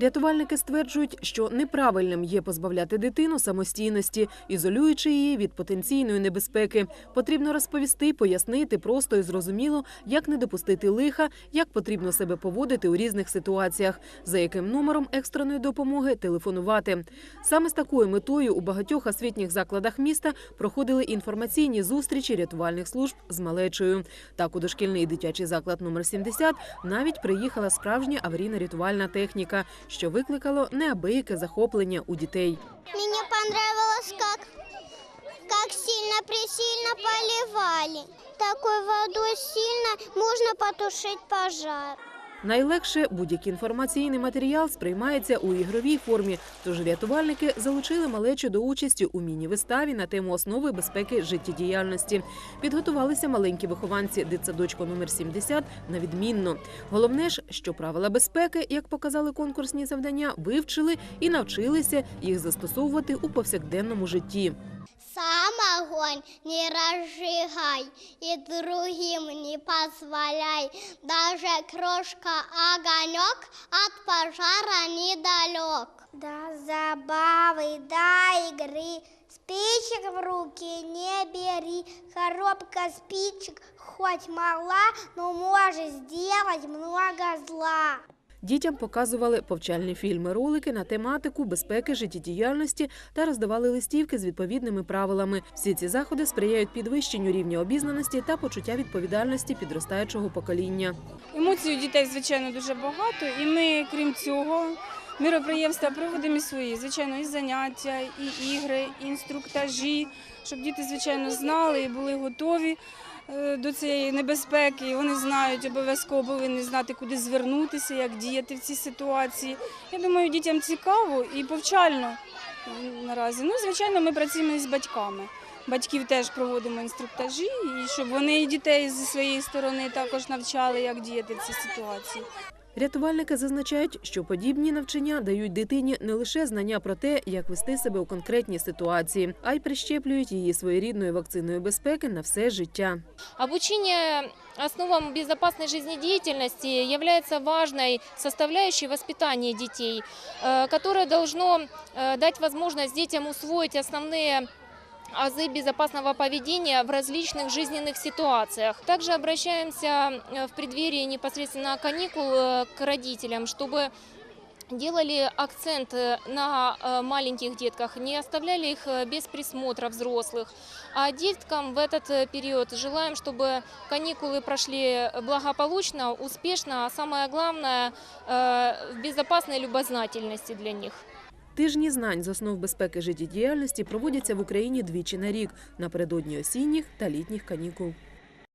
Рятувальники стверджують, що неправильним є позбавляти дитину самостійності, ізолюючи її від потенційної небезпеки. Потрібно розповісти, пояснити просто і зрозуміло, як не допустити лиха, як потрібно себе поводити у різних ситуаціях, за яким номером екстреної допомоги телефонувати. Саме з такою метою у багатьох освітніх закладах міста проходили інформаційні зустрічі рятувальних служб з малечою. Так, у дошкільний дитячий заклад номер 70 навіть приїхала справжня аварійно-рятувальна техніка, що викликало неабияке захоплення у дітей. Мені понравилось, как, як сильно присильно поливали. Такою водою сильно можна потушити пожар. Найлегше будь-який інформаційний матеріал сприймається у ігровій формі. Тож рятувальники залучили малечу до участі у міні-виставі на тему основи безпеки життєдіяльності. Підготувалися маленькі вихованці дитсадочку номер 70 на відмінно. Головне ж, що правила безпеки, як показали конкурсні завдання, вивчили і навчилися їх застосовувати у повсякденному житті. Огонь не разжигай и другим не позволяй. Даже крошка огонек от пожара недалек. До забавы, до игры Спичек в руки не бери, коробка спичек хоть мала, но может сделать много зла. Дітям показували повчальні фільми, ролики на тематику безпеки, життєдіяльності та роздавали листівки з відповідними правилами. Всі ці заходи сприяють підвищенню рівня обізнаності та почуття відповідальності підростаючого покоління. Емоцій у дітей, звичайно, дуже багато, і ми, крім цього, міроприємства проводимо і свої, звичайно, і заняття, і ігри, і інструктажі, щоб діти, звичайно, знали і були готові до цієї небезпеки. Вони знають, обов'язково повинні знати, куди звернутися, як діяти в цій ситуації. Я думаю, дітям цікаво і повчально наразі. Ну, звичайно, ми працюємо із батьками. Батьків теж проводимо інструктажі, і щоб вони і дітей зі своєї сторони також навчали, як діяти в цій ситуації. Рятувальники зазначають, що подібні навчання дають дитині не лише знання про те, як вести себе у конкретній ситуації, а й прищеплюють її своєрідною вакциною безпеки на все життя. Обучение основам безопасной жизнедеятельности является важной составляющей воспитания детей, э, которое должно э, дать возможность детям усвоить основные азы безопасного поведения в различных жизненных ситуациях. Также обращаемся э, в преддверии непосредственно каникул э, к родителям, чтобы делали акцент э, на маленьких детках, не оставляли их без присмотра взрослых. А деткам в этот период желаем, чтобы каникулы прошли благополучно, успешно, а самое главное в безопасной любознательности для них. Тижні знань з основ безпеки життєдіяльності проводяться в Україні двічі на рік напередодні осінніх та літніх канікул.